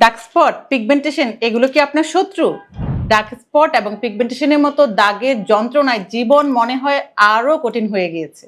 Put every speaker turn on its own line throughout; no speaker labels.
Dark spot pigmentation এগুলো কি আপনার শত্রু? ডার্ক স্পট এবং পিগমেন্টেশনের মতো দাগের যন্ত্রণায় জীবন মনে হয় আরও কঠিন হয়ে গিয়েছে।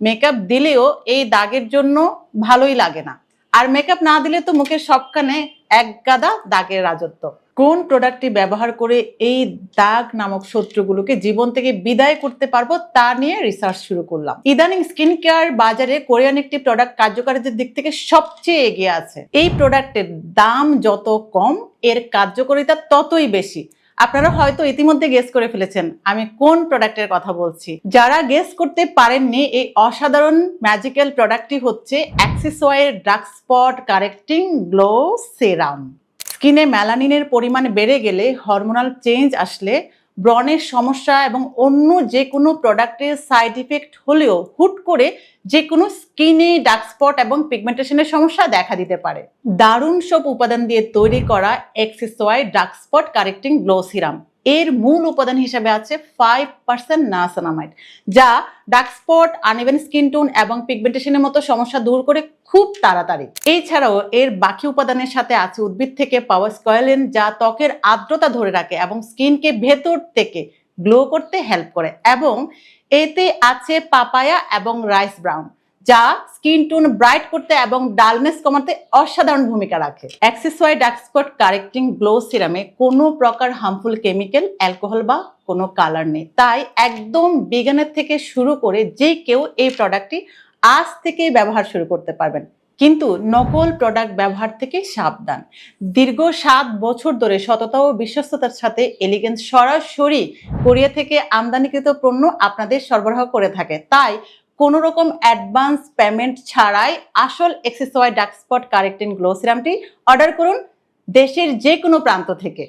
মেকআপ দিলেও এই দাগের জন্য ভালোই লাগে না। আর মেকআপ না দিলে তো মুখের সবখানে এক গাদা দাগের রাজত্ব। কোন প্রোডাক্টটি ব্যবহার করে এই দাগ নামক শত্রুগুলোকে জীবন থেকে বিদায় করতে পারব তা নিয়ে রিসার্চ শুরু করলাম। ইদানিং স্কিন কেয়ার বাজারে কোরিয়ান একটি প্রোডাক্ট কার্যকারিতার দিক থেকে সবচেয়ে এগিয়ে আছে। এই প্রোডাক্টের দাম যত কম, এর কার্যকারিতা ততই বেশি। আপনারা হয়তো ইতিমধ্যে গেস করে ফেলেছেন আমি কোন প্রোডাক্টের কথা বলছি। যারা গেস করতে পারেননি, এই অসাধারণ ম্যাজিক্যাল প্রোডাক্টটি হচ্ছে Axis Y dark spot correcting glow serum স্কিনে ম্যালানিনের পরিমাণ বেড়ে গেলে হরমোনাল চেঞ্জ আসলে ব্রণের সমস্যা এবং অন্য যে কোনো প্রোডাক্টের সাইড ইফেক্ট হলেও হুট করে যে কোনো স্কিনে ডার্ক স্পট এবং পিগমেন্টেশনের সমস্যা দেখা দিতে পারে। দারুণ সব উপাদান দিয়ে তৈরি করা Axis Y dark spot correcting glow serum এর মূল উপাদান হিসেবে আছে ফাইভ পার্সেন্ট নাসানামাইড যা dark spot uneven skin tone এবং পিগমেন্টেশনের মতো সমস্যা দূর করে খুব তাড়াতাড়ি। এছাড়াও এর বাকি উপাদানের সাথে আছে উদ্ভিদ থেকে পাওয়া স্কয়েলিন যা ত্বকের আর্দ্রতা ধরে রাখে এবং স্কিনকে ভেতর থেকে গ্লো করতে হেল্প করে। এবং এতে আছে পাপায়া এবং রাইস ব্রাউন যা স্কিন টোন ব্রাইট করতে এবং ডালনেস কমাতে অসাধারণ ভূমিকা রাখে। Axis Y dark spot correcting glow সিরামে কোনো প্রকার হার্মফুল কেমিক্যাল অ্যালকোহল বা কোনো কালার নেই। তাই একদম বিজ্ঞানের থেকে শুরু করে যে কেউ এই প্রোডাক্টটি আজ থেকেই ব্যবহার শুরু করতে পারবেন। কিন্তু নকল প্রোডাক্ট ব্যবহার থেকে সাবধান। দীর্ঘ সাত বছর ধরে সততা ও বিশ্বস্ততার সাথে এলিগেন্স সরাসরি কোরিয়া থেকে আমদানিকৃত পণ্য আপনাদের সরবরাহ করে থাকে। তাই কোনো রকম অ্যাডভান্স পেমেন্ট ছাড়াই আসল Axis Y dark spot correcting glow সিরামটি order করুন দেশের যে কোনো প্রান্ত থেকে।